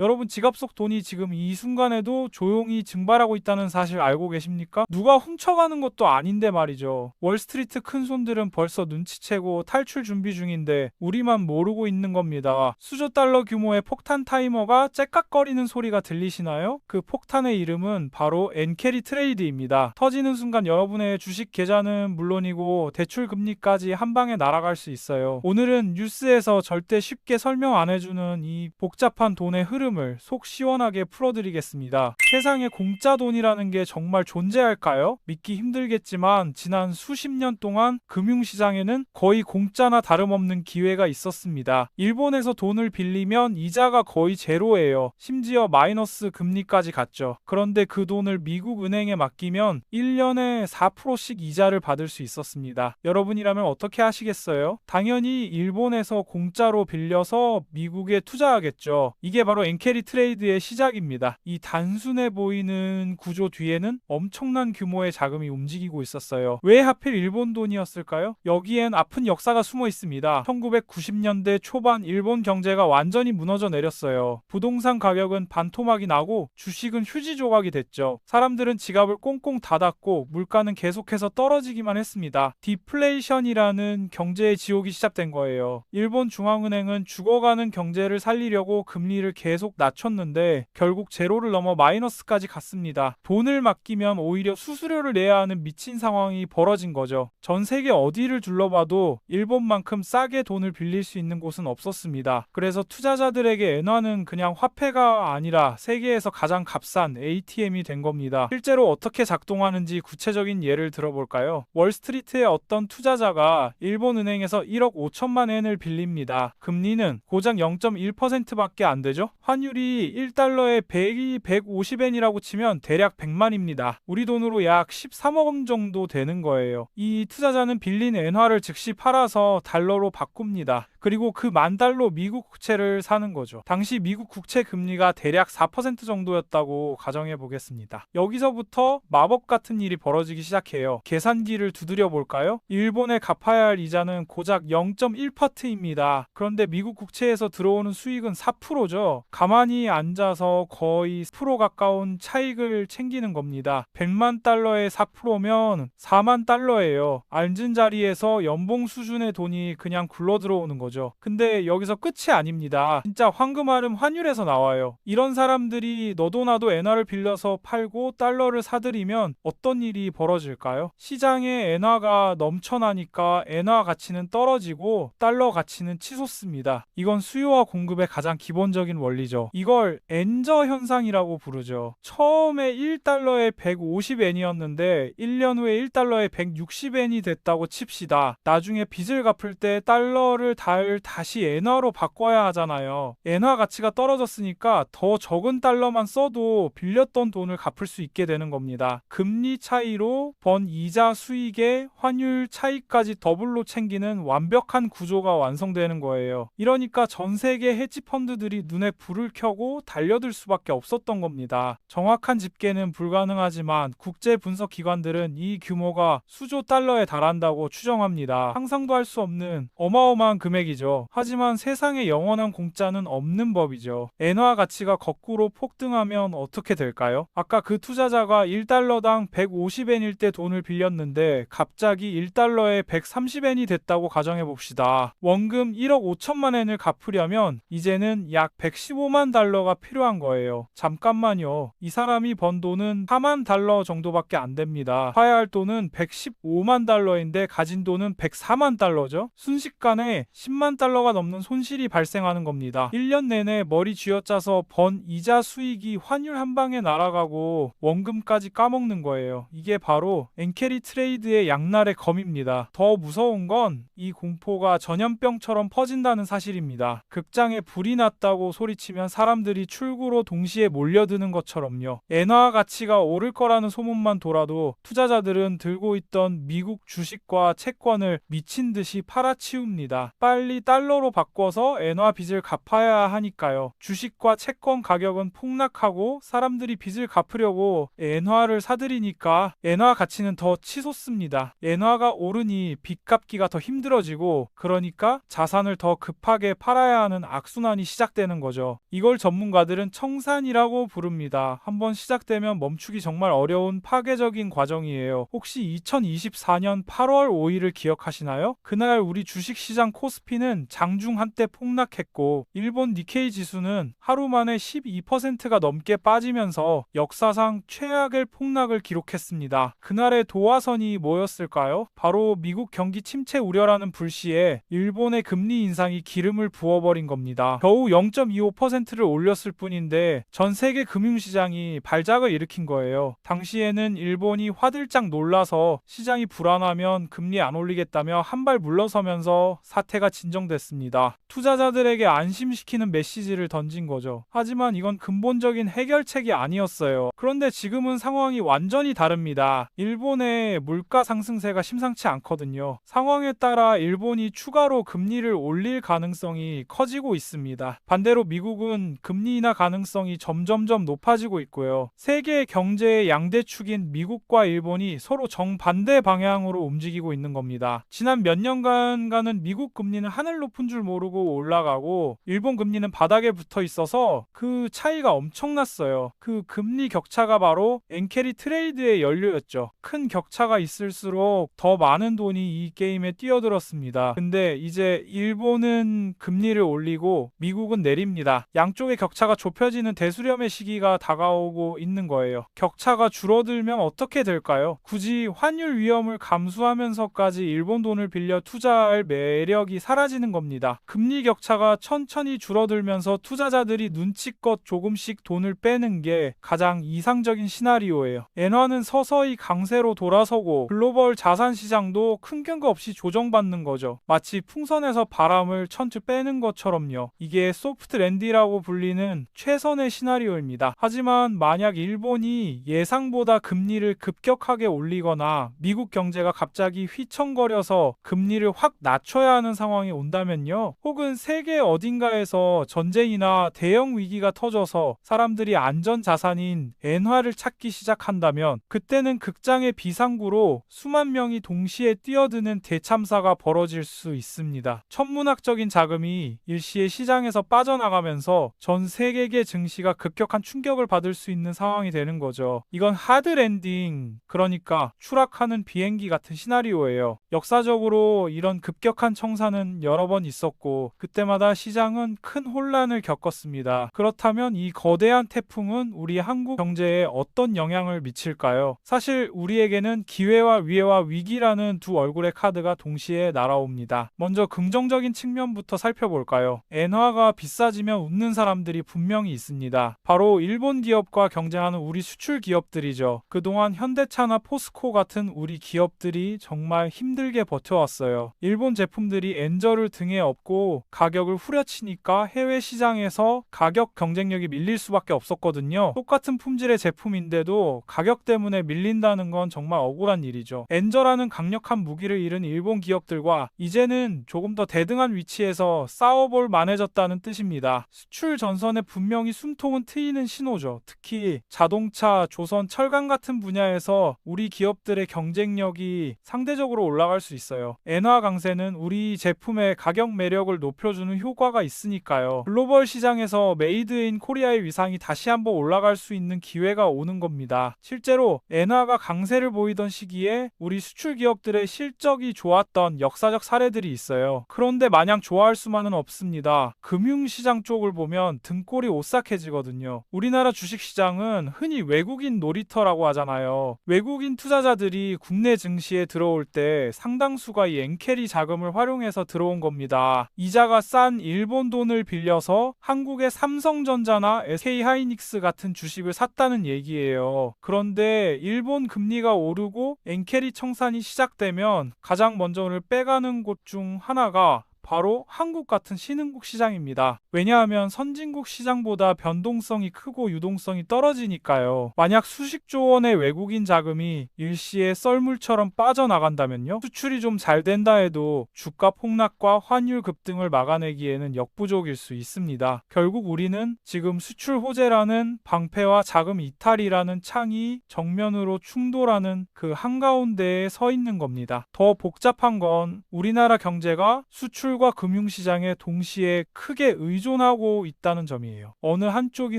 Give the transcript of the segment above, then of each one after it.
여러분 지갑 속 돈이 지금 이 순간에도 조용히 증발하고 있다는 사실 알고 계십니까? 누가 훔쳐가는 것도 아닌데 말이죠. 월스트리트 큰손들은 벌써 눈치채고 탈출 준비 중인데 우리만 모르고 있는 겁니다. 수조 달러 규모의 폭탄 타이머가 째깍거리는 소리가 들리시나요? 그 폭탄의 이름은 바로 엔캐리 트레이드입니다. 터지는 순간 여러분의 주식 계좌는 물론이고 대출 금리까지 한 방에 날아갈 수 있어요. 오늘은 뉴스에서 절대 쉽게 설명 안 해주는 이 복잡한 돈의 흐름 을 속 시원하게 풀어드리겠습니다. 세상에 공짜 돈이라는 게 정말 존재할까요? 믿기 힘들겠지만 지난 수십 년 동안 금융시장에는 거의 공짜나 다름없는 기회가 있었습니다. 일본에서 돈을 빌리면 이자가 거의 제로예요. 심지어 마이너스 금리까지 갔죠. 그런데 그 돈을 미국 은행에 맡기면 1년에 4%씩 이자를 받을 수 있었습니다. 여러분이라면 어떻게 하시겠어요? 당연히 일본에서 공짜로 빌려서 미국에 투자하겠죠. 이게 바로 엔 캐리 트레이드의 시작입니다. 이 단순해 보이는 구조 뒤에는 엄청난 규모의 자금이 움직이고 있었어요. 왜 하필 일본 돈이었을까요? 여기엔 아픈 역사가 숨어 있습니다. 1990년대 초반 일본 경제가 완전히 무너져 내렸어요. 부동산 가격은 반토막이 나고 주식은 휴지 조각이 됐죠. 사람들은 지갑을 꽁꽁 닫았고 물가는 계속해서 떨어지기만 했습니다. 디플레이션이라는 경제의 지옥이 시작된 거예요. 일본 중앙은행은 죽어가는 경제를 살리려고 금리를 계속 낮췄는데 결국 제로를 넘어 마이너스까지 갔습니다. 돈을 맡기면 오히려 수수료를 내야 하는 미친 상황이 벌어진 거죠. 전 세계 어디를 둘러봐도 일본만큼 싸게 돈을 빌릴 수 있는 곳은 없었습니다. 그래서 투자자들에게 엔화는 그냥 화폐가 아니라 세계에서 가장 값싼 ATM이 된 겁니다. 실제로 어떻게 작동하는지 구체적인 예를 들어볼까요? 월스트리트의 어떤 투자자가 일본 은행에서 1억 5천만 엔을 빌립니다. 금리는 고작 0.1%밖에 안 되죠? 환율 이 1달러에 100이 150엔이라고 치면 대략 100만입니다. 우리 돈으로 약 13억 원 정도 되는 거예요. 이 투자자는 빌린 엔화를 즉시 팔아서 달러로 바꿉니다. 그리고 그 만 달러 미국 국채를 사는 거죠. 당시 미국 국채 금리가 대략 4% 정도였다고 가정해 보겠습니다. 여기서부터 마법 같은 일이 벌어지기 시작해요. 계산기를 두드려 볼까요? 일본에 갚아야 할 이자는 고작 0.1%입니다. 그런데 미국 국채에서 들어오는 수익은 4%죠. 가만히 앉아서 거의 10% 가까운 차익을 챙기는 겁니다. 100만 달러의 4%면 4만 달러예요. 앉은 자리에서 연봉 수준의 돈이 그냥 굴러 들어오는 거죠. 근데 여기서 끝이 아닙니다. 진짜 황금알은 환율에서 나와요. 이런 사람들이 너도 나도 엔화를 빌려서 팔고 달러를 사들이면 어떤 일이 벌어질까요? 시장에 엔화가 넘쳐나니까 엔화 가치는 떨어지고 달러 가치는 치솟습니다. 이건 수요와 공급의 가장 기본적인 원리죠. 이걸 엔저 현상이라고 부르죠. 처음에 1달러에 150엔이었는데 1년 후에 1달러에 160엔이 됐다고 칩시다. 나중에 빚을 갚을 때 달러를 달 다시 엔화로 바꿔야 하잖아요. 엔화 가치가 떨어졌으니까 더 적은 달러만 써도 빌렸던 돈을 갚을 수 있게 되는 겁니다. 금리 차이로 번 이자 수익에 환율 차이까지 더블로 챙기는 완벽한 구조가 완성되는 거예요. 이러니까 전 세계 헤지 펀드들이 눈에 불을 켜고 달려들 수밖에 없었던 겁니다. 정확한 집계는 불가능하지만 국제 분석 기관들은 이 규모가 수조 달러에 달한다고 추정합니다. 상상도 할 수 없는 어마어마한 금액이죠. 하지만 세상에 영원한 공짜는 없는 법이죠. 엔화 가치가 거꾸로 폭등하면 어떻게 될까요? 아까 그 투자자가 1달러당 150엔일 때 돈을 빌렸는데 갑자기 1달러에 130엔이 됐다고 가정해 봅시다. 원금 1억 5천만 엔을 갚으려면 이제는 약 115만 달러가 필요한 거예요. 잠깐만요. 이 사람이 번 돈은 4만 달러 정도밖에 안 됩니다. 화해할 돈은 115만 달러인데 가진 돈은 104만 달러죠. 순식간에 10만 달러가 넘는 손실이 발생하는 겁니다. 1년 내내 머리 쥐어짜서 번 이자 수익이 환율 한 방에 날아가고 원금까지 까먹는 거예요. 이게 바로 엔캐리 트레이드의 양날의 검입니다. 더 무서운 건 이 공포가 전염병처럼 퍼진다는 사실입니다. 극장에 불이 났다고 소리치면 사람들이 출구로 동시에 몰려드는 것처럼요. 엔화 가치가 오를 거라는 소문만 돌아도 투자자들은 들고 있던 미국 주식과 채권을 미친 듯이 팔아치웁니다. 빨리 달러로 바꿔서 엔화 빚을 갚아야 하니까요. 주식과 채권 가격은 폭락하고 사람들이 빚을 갚으려고 엔화를 사들이니까 엔화 가치는 더 치솟습니다. 엔화가 오르니 빚 갚기가 더 힘들어지고 그러니까 자산을 더 급하게 팔아야 하는 악순환이 시작되는 거죠. 이걸 전문가들은 청산이라고 부릅니다. 한번 시작되면 멈추기 정말 어려운 파괴적인 과정이에요. 혹시 2024년 8월 5일을 기억하시나요? 그날 우리 주식시장 코스피는 장중 한때 폭락했고 일본 니케이 지수는 하루 만에 12%가 넘게 빠지면서 역사상 최악의 폭락을 기록했습니다. 그날의 도화선이 뭐였을까요? 바로 미국 경기 침체 우려라는 불시에 일본의 금리 인상이 기름을 부어버린 겁니다. 겨우 0.25%를 올렸을 뿐인데 전 세계 금융시장이 발작을 일으킨 거예요. 당시에는 일본이 화들짝 놀라서 시장이 불안하면 금리 안 올리겠다며 한 발 물러서면서 사태가 진정됐습니다. 투자자들에게 안심시키는 메시지를 던진 거죠. 하지만 이건 근본적인 해결책이 아니었어요. 그런데 지금은 상황이 완전히 다릅니다. 일본의 물가 상승세가 심상치 않거든요. 상황에 따라 일본이 추가로 금리를 올릴 가능성이 커지고 있습니다. 반대로 미국은 금리 인하 가능성이 점점점 높아지고 있고요. 세계 경제의 양대 축인 미국과 일본이 서로 정반대 방향으로 움직이고 있는 겁니다. 지난 몇 년간가는 미국 금리는 하늘 높은 줄 모르고 올라가고 일본 금리는 바닥에 붙어 있어서 그 차이가 엄청났어요. 그 금리 격차가 바로 엔캐리 트레이드의 연료였죠. 큰 격차가 있을수록 더 많은 돈이 이 게임에 뛰어들었습니다. 근데 이제 일본은 금리를 올리고 미국은 내립니다. 양쪽의 격차가 좁혀지는 대수렴의 시기가 다가오고 있는 거예요. 격차가 줄어들면 어떻게 될까요? 굳이 환율 위험을 감수하면서까지 일본 돈을 빌려 투자할 매력이 사라지는 겁니다. 금리 격차가 천천히 줄어들면서 투자자들이 눈치껏 조금씩 돈을 빼는 게 가장 이상적인 시나리오예요. 엔화는 서서히 강세로 돌아서고 글로벌 자산 시장도 큰 근거 없이 조정받는 거죠. 마치 풍선에서 바람을 천추 빼는 것처럼요. 이게 소프트 랜디 라고 불리는 최선의 시나리오입니다. 하지만 만약 일본이 예상보다 금리를 급격하게 올리거나 미국 경제가 갑자기 휘청거려서 금리를 확 낮춰야 하는 상황이 온다면요. 혹은 세계 어딘가에서 전쟁이나 대형 위기가 터져서 사람들이 안전 자산인 엔화를 찾기 시작한다면 그때는 극장의 비상구로 수만 명이 동시에 뛰어드는 대참사가 벌어질 수 있습니다. 천문학적인 자금이 일시에 시장에서 빠져나가면서 전 세계계 증시가 급격한 충격을 받을 수 있는 상황이 되는 거죠. 이건 하드 랜딩, 그러니까 추락하는 비행기 같은 시나리오예요. 역사적으로 이런 급격한 청사는 여러 번 있었고 그때마다 시장은 큰 혼란을 겪었습니다. 그렇다면 이 거대한 태풍은 우리 한국 경제에 어떤 영향을 미칠까요? 사실 우리에게는 기회와 위해와 위기라는 두 얼굴의 카드가 동시에 날아옵니다. 먼저 긍정적인 측면부터 살펴볼까요? 엔화가 비싸지면 웃는 사람들이 분명히 있습니다. 바로 일본 기업과 경쟁하는 우리 수출 기업들이죠. 그동안 현대차나 포스코 같은 우리 기업들이 정말 힘들게 버텨왔어요. 일본 제품들이 엔저를 등에 업고 가격을 후려치니까 해외 시장에서 가격 경쟁력이 밀릴 수밖에 없었거든요. 똑같은 품질의 제품인데도 가격 때문에 밀린다는 건 정말 억울한 일이죠. 엔저라는 강력한 무기를 잃은 일본 기업들과 이제는 조금 더 대등한 위치에서 싸워볼 만해졌다는 뜻입니다. 수출 전선에 분명히 숨통은 트이는 신호죠. 특히 자동차, 조선, 철강 같은 분야에서 우리 기업들의 경쟁력이 상대적으로 올라갈 수 있어요. 엔화 강세는 우리 제품의 가격 매력을 높여주는 효과가 있으니까요. 글로벌 시장에서 메이드 인 코리아의 위상이 다시 한번 올라갈 수 있는 기회가 오는 겁니다. 실제로 엔화가 강세를 보이던 시기에 우리 수출 기업들의 실적이 좋았던 역사적 사례들이 있어요. 그런데 마냥 좋아할 수만은 없습니다. 금융시장 쪽을 보면 등골이 오싹해지거든요. 우리나라 주식시장은 흔히 외국인 놀이터라고 하잖아요. 외국인 투자자들이 국내 증시에 들어올 때 상당수가 이 엔캐리 자금을 활용해서 들어온 겁니다. 이자가 싼 일본 돈을 빌려서 한국의 삼성전자나 SK하이닉스 같은 주식을 샀다는 얘기예요. 그런데 일본 금리가 오르고 엔캐리 청산이 시작되면 가장 먼저 를 빼가는 곳 중 하나가 바로 한국 같은 신흥국 시장입니다. 왜냐하면 선진국 시장보다 변동성이 크고 유동성이 떨어지니까요. 만약 수십조 원의 외국인 자금이 일시에 썰물처럼 빠져나간다면요. 수출이 좀 잘 된다 해도 주가 폭락과 환율 급등을 막아내기에는 역부족일 수 있습니다. 결국 우리는 지금 수출 호재라는 방패와 자금 이탈이라는 창이 정면으로 충돌하는 그 한가운데에 서 있는 겁니다. 더 복잡한 건 우리나라 경제가 수출 수출과 금융시장에 동시에 크게 의존하고 있다는 점이에요. 어느 한쪽이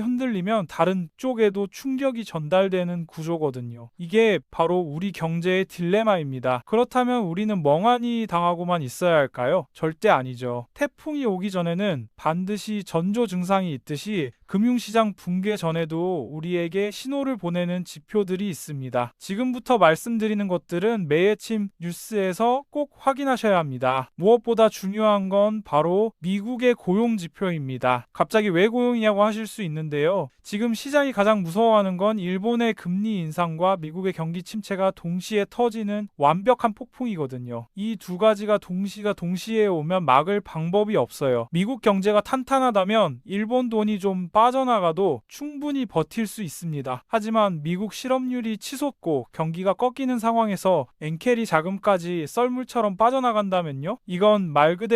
흔들리면 다른 쪽에도 충격이 전달되는 구조거든요. 이게 바로 우리 경제의 딜레마입니다. 그렇다면 우리는 멍하니 당하고만 있어야 할까요? 절대 아니죠. 태풍이 오기 전에는 반드시 전조 증상이 있듯이 금융시장 붕괴 전에도 우리에게 신호를 보내는 지표들이 있습니다. 지금부터 말씀드리는 것들은 매해침 뉴스에서 꼭 확인하셔야 합니다. 무엇보다 중요한 건 바로 미국의 고용 지표입니다. 갑자기 왜 고용이냐고 하실 수 있는데요. 지금 시장이 가장 무서워하는 건 일본의 금리 인상과 미국의 경기 침체가 동시에 터지는 완벽한 폭풍이거든요. 이 두 가지가 동시가 동시에 오면 막을 방법이 없어요. 미국 경제가 탄탄하다면 일본 돈이 좀 빠져나가도 충분히 버틸 수 있습니다. 하지만 미국 실업률이 치솟고 경기가 꺾이는 상황에서 엔캐리 자금까지 썰물처럼 빠져나간다면요? 이건 말 그대로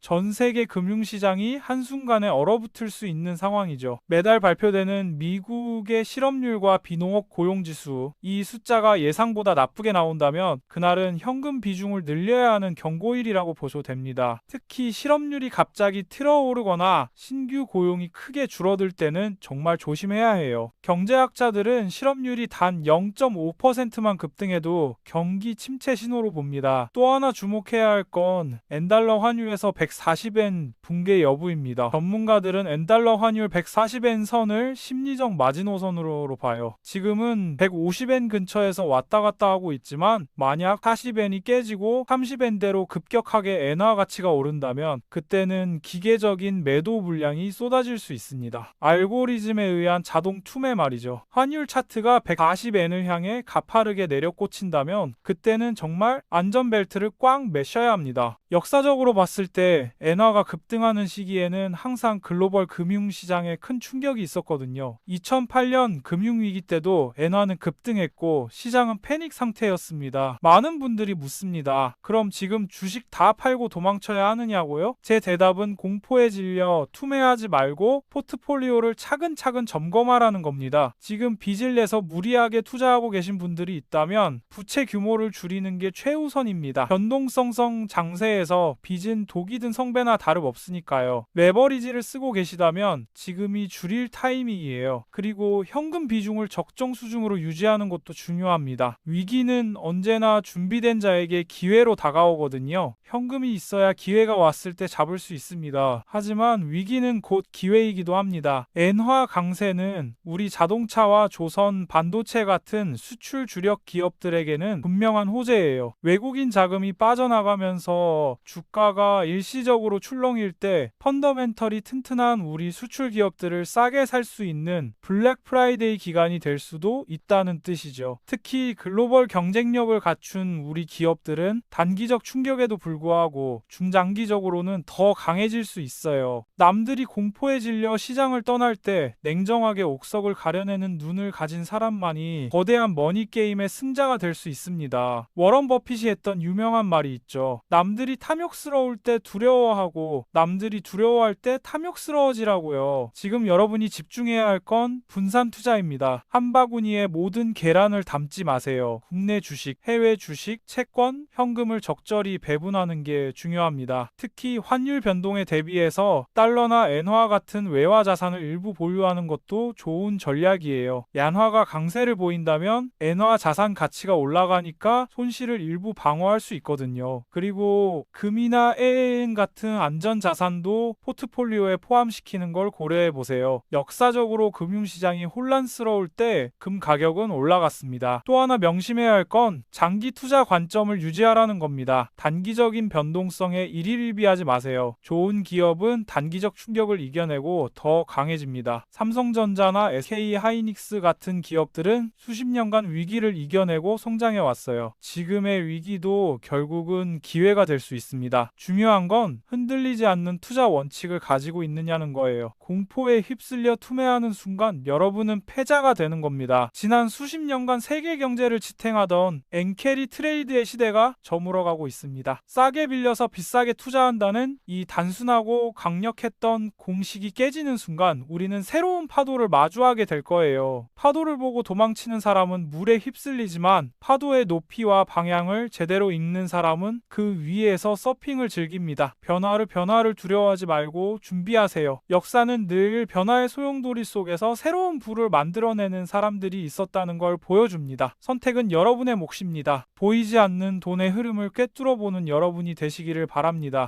전 세계 금융시장이 한순간에 얼어붙을 수 있는 상황이죠. 매달 발표되는 미국의 실업률과 비농업 고용지수, 이 숫자가 예상보다 나쁘게 나온다면 그날은 현금 비중을 늘려야 하는 경고일이라고 보셔도 됩니다. 특히 실업률이 갑자기 틀어오르거나 신규 고용이 크게 줄어들 때는 정말 조심해야 해요. 경제학자들은 실업률이 단 0.5%만 급등해도 경기 침체 신호로 봅니다. 또 하나 주목해야 할 건 엔달러 환 율에서 140엔 붕괴 여부입니다. 전문가들은 엔달러 환율 140엔 선을 심리적 마지노선으로 봐요. 지금은 150엔 근처에서 왔다 갔다 하고 있지만 만약 40엔이 깨지고 30엔대로 급격하게 엔화 가치가 오른다면 그때는 기계적인 매도 물량이 쏟아질 수 있습니다. 알고리즘에 의한 자동 투매 말이죠. 환율 차트가 140엔을 향해 가파르게 내려 꽂힌다면 그때는 정말 안전벨트를 꽉 매셔야 합니다. 역사적으로 봤을 때 엔화가 급등하는 시기에는 항상 글로벌 금융시장에 큰 충격이 있었거든요. 2008년 금융위기 때도 엔화는 급등했고 시장은 패닉 상태였습니다. 많은 분들이 묻습니다. 그럼 지금 주식 다 팔고 도망쳐야 하느냐고요? 제 대답은 공포에 질려 투매하지 말고 포트폴리오를 차근차근 점검하라는 겁니다. 지금 빚을 내서 무리하게 투자하고 계신 분들이 있다면 부채 규모를 줄이는 게 최우선입니다. 변동성성 장세에서 빚은 독이든 성배나 다름없으니까요. 레버리지를 쓰고 계시다면 지금이 줄일 타이밍이에요. 그리고 현금 비중을 적정 수준으로 유지하는 것도 중요합니다. 위기는 언제나 준비된 자에게 기회로 다가오거든요. 현금이 있어야 기회가 왔을 때 잡을 수 있습니다. 하지만 위기는 곧 기회이기도 합니다. 엔화 강세는 우리 자동차와 조선, 반도체 같은 수출 주력 기업들에게는 분명한 호재예요. 외국인 자금이 빠져나가면서 주가가 일시적으로 출렁일 때 펀더멘털이 튼튼한 우리 수출 기업들을 싸게 살 수 있는 블랙 프라이데이 기간이 될 수도 있다는 뜻이죠. 특히 글로벌 경쟁력을 갖춘 우리 기업들은 단기적 충격에도 불구하고 중장기적으로는 더 강해질 수 있어요. 남들이 공포에 질려 시장을 떠날 때 냉정하게 옥석을 가려내는 눈을 가진 사람만이 거대한 머니게임의 승자가 될 수 있습니다. 워런 버핏이 했던 유명한 말이 있죠. 남들이 탐욕스러울 때 두려워하고 남들이 두려워할 때 탐욕스러워지라고요. 지금 여러분이 집중해야 할 건 분산 투자입니다. 한 바구니에 모든 계란을 담지 마세요. 국내 주식, 해외 주식, 채권, 현금을 적절히 배분하는 게 중요합니다. 특히 환율 변동에 대비해서 달러나 엔화 같은 외화 자산을 일부 보유하는 것도 좋은 전략이에요. 양화가 강세를 보인다면 엔화 자산 가치가 올라가니까 손실을 일부 방어할 수 있거든요. 그리고 금이나 에엔 같은 안전 자산도 포트폴리오에 포함시키는 걸 고려해 보세요. 역사적으로 금융시장이 혼란스러울 때 금 가격은 올라갔습니다. 또 하나 명심해야 할 건 장기 투자 관점을 유지하라는 겁니다. 단기적인 변동성에 일일비하지 마세요. 좋은 기업은 단기적 충격을 이겨내고 더 강해집니다. 삼성전자나 SK 하이닉스 같은 기업들은 수십 년간 위기를 이겨내고 성장해 왔어요. 지금의 위기도 결국은 기회가 될 수 있습니다. 중요한 건 흔들리지 않는 투자 원칙을 가지고 있느냐는 거예요. 공포에 휩쓸려 투매하는 순간 여러분은 패자가 되는 겁니다. 지난 수십 년간 세계 경제를 지탱하던 엔캐리 트레이드의 시대가 저물어가고 있습니다. 싸게 빌려서 비싸게 투자한다는 이 단순하고 강력했던 공식이 깨지는 순간 우리는 새로운 파도를 마주하게 될 거예요. 파도를 보고 도망치는 사람은 물에 휩쓸리지만 파도의 높이와 방향을 제대로 읽는 사람은 그 위에서 서핑을 즐깁니다. 변화를 변화를 두려워하지 말고 준비하세요. 역사는 늘 변화의 소용돌이 속에서 새로운 부를 만들어내는 사람들이 있었다는 걸 보여줍니다. 선택은 여러분의 몫입니다. 보이지 않는 돈의 흐름을 꿰뚫어 보는 여러분이 되시기를 바랍니다.